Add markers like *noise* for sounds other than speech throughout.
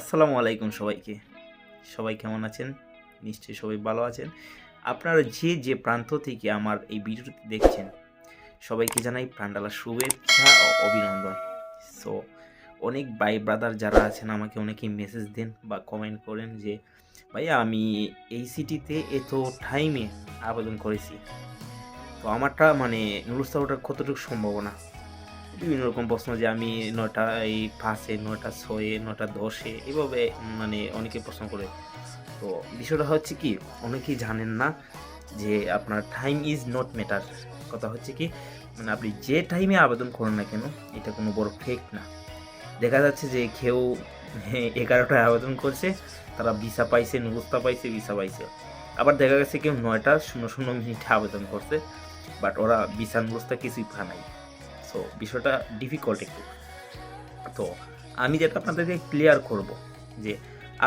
আসসালামু আলাইকুম সবাইকে। সবাই কেমন আছেন? নিশ্চয়ই সবাই ভালো আছেন। আপনারা যে যে প্রান্ত থেকে আমার এই ভিডিওটি দেখছেন, সবাইকে জানাই প্রাণডালা শুভেচ্ছা ও অভিনন্দন। সো অনেক ভাই ব্রাদার যারা আছেন, আমাকে অনেকেই মেসেজ দেন বা কমেন্ট করেন যে, ভাইয়া, আমি এই সিটিতে এত টাইমে আবেদন করেছি। তো আমারটা মানে নুরুস্তা ওঠার কতটুকু সম্ভাবনা? বিভিন্ন রকম প্রশ্ন যে আমি নটা এই পাঁচে নটা ছয়ে নটা দশে, এভাবে মানে অনেকে প্রশ্ন করে। তো বিষয়টা হচ্ছে কি, অনেকেই জানেন না যে আপনার টাইম ইজ নট ম্যাটার কথা হচ্ছে কি মানে আপনি যে টাইমে আবেদন করেন না কেন, এটা কোনো বড় ফেক না। দেখা যাচ্ছে যে কেউ *laughs* এগারোটায় আবেদন করছে, তারা ভিসা পাইছে নুবস্তা পাইছে ভিসা পাইছে। আবার দেখা গেছে কেউ নয়টা, শূন্য শূন্য মিনিটে আবেদন করছে বাট ওরা ভিসা নুবস্তা কিছুই পা নাই। সো বিষয়টা ডিফিকাল্ট একটু। তো আমি যেটা আপনাদেরকে ক্লিয়ার করব যে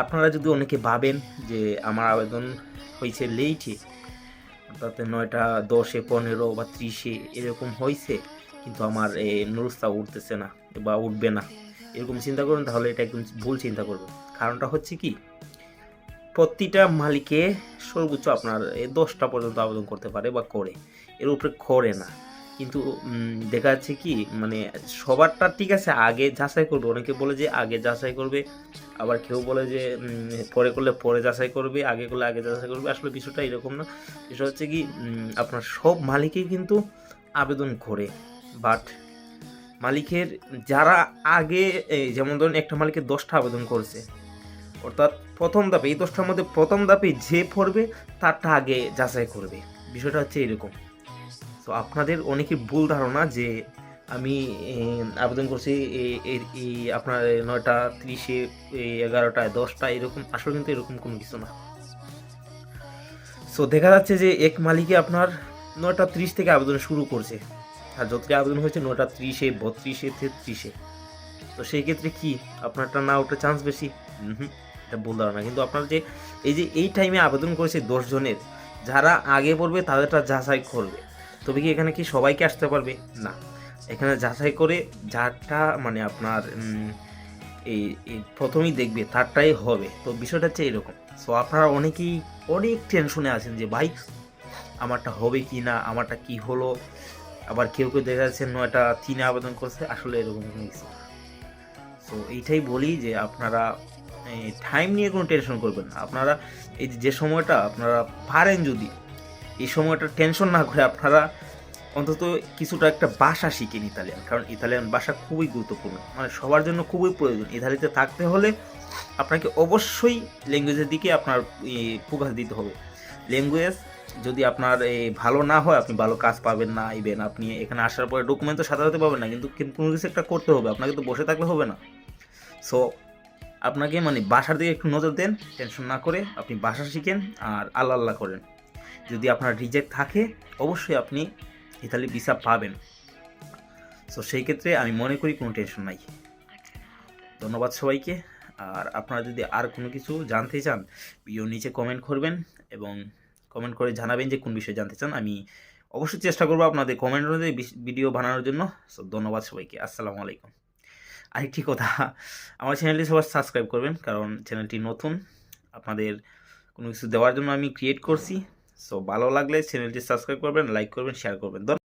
আপনারা যদি অনেকে ভাবেন যে আমার আবেদন হয়েছে লেটে অর্থাৎ নয়টা দশে, পনেরো বা ত্রিশে এরকম হয়েছে, কিন্তু আমার এই নুরুস্তা উঠতেছে না বা উঠবে না, এরকম চিন্তা করুন তাহলে এটা একদম ভুল চিন্তা করবেন। কারণটা হচ্ছে কি, প্রতিটা মালিকে সর্বোচ্চ আপনার দশটা পর্যন্ত আবেদন করতে পারে বা করে, এর উপরে করে না। কিন্তু দেখা যাচ্ছে কি মানে সবারটা ঠিক আছে, আগে যাচাই করবে। অনেকে বলে যে আগে যাচাই করবে, আবার কেউ বলে যে পরে করলে পরে যাচাই করবে, আগে করলে আগে যাচাই করবে। আসলে বিষয়টা এরকম না। বিষয় হচ্ছে কি আপনার সব মালিকই কিন্তু আবেদন করে। বাট মালিকের যারা আগে যেমন ধরুন একটা মালিকের দশটা আবেদন করছে, অর্থাৎ প্রথম ধাপে, এই দশটার মধ্যে প্রথম ধাপে যে পড়বে, তারটা আগে যাচাই করবে। বিষয়টা হচ্ছে এরকম। তো আপনাদের অনেকে ভুল ধারণা যে আমি আবেদন করছি এই আপনার নয়টা ত্রিশে এগারোটায় দশটা এরকম, আসলে কিন্তু এরকম কোনো কিছু না। সো দেখা যাচ্ছে যে এক মালিকে আপনার নয়টা ত্রিশ থেকে আবেদন শুরু করছে। আর যতটা আবেদন হয়েছে নয়টা ত্রিশে, বত্রিশে, তেত্রিশে। তো সেই ক্ষেত্রে কি আপনারটা না ওটা চান্স বেশি? এটা ভুল ধারণা। কিন্তু আপনার যে, এই যে, এই টাইমে আবেদন করেছে দশ জনের, যারা আগে পড়বে তাদেরটা যাচাই করবে। তবে কি এখানে কি সবাইকে আসতে পারবে? না। এখানে যাচাই করে যারটা মানে আপনার এই প্রথমেই দেখবে তারটাই হবে। তো বিষয়টা হচ্ছে এরকম। সো আপনারা অনেকেই অনেক টেনশনে আছেন যে, ভাই, আমারটা হবে কি না? আমারটা কি হলো? আবার কেউ কেউ দেখা যাচ্ছে, নয়টা তিনে আবেদন করছে। আসলে এরকম কোনো কিছু সো এইটাই বলি যে, আপনারা টাইম নিয়ে কোনো টেনশন করবেন না। আপনারা এই যে সময়টা আপনারা পারেন যদি এই সময়টা টেনশন না করে আপনারা অন্তত কিছুটা একটা ভাষা শিখেন ইতালিয়ান। কারণ ইতালিয়ান ভাষা খুবই গুরুত্বপূর্ণ। মানে সবার জন্য খুবই প্রয়োজন। ইতালিতে থাকতে হলে আপনাকে অবশ্যই ল্যাঙ্গুয়েজের দিকে আপনার ফোকাস দিতে হবে। ল্যাঙ্গুয়েজ যদি আপনার ভালো না হয়, আপনি ভালো কাজ পাবেন না ইভেন আপনি এখানে আসার পরে ডকুমেন্ট তো সাথে পাবেন না। কিন্তু কোনো কিছু একটা করতে হবে। আপনাকে তো বসে থাকলে হবে না। সো আপনাকে মানে বাসার দিকে একটু নজর দেন টেনশন না করে আপনি বাসা শিখেন আর আল্লাহ আল্লাহ করেন। যদি আপনার রিজেক্ট থাকে, অবশ্যই আপনি ইতালি ভিসা পাবেন। সো সেই ক্ষেত্রে আমি মনে করি কোনো টেনশন নাই। ধন্যবাদ সবাইকে। আর আপনারা যদি আর কোনো কিছু জানতে চান ভিডিও নিচে কমেন্ট করবেন এবং কমেন্ট করে জানাবেন যে কোন বিষয়ে জানতে চান, আমি অবশ্যই চেষ্টা করব আপনাদের কমেন্ট অনুযায়ী ভিডিও বানানোর জন্য। সো ধন্যবাদ সবাইকে। আসসালামু আলাইকুম। আরেকটি কথা, আমার চ্যানেলটি সবার সাবস্ক্রাইব করবেন, কারণ চ্যানেলটি নতুন। আপনাদের কোনো কিছু দেওয়ার জন্য আমি ক্রিয়েট করছি। সো ভালো লাগলে চ্যানেলটি সাবস্ক্রাইব করবেন লাইক করবেন শেয়ার করবেন।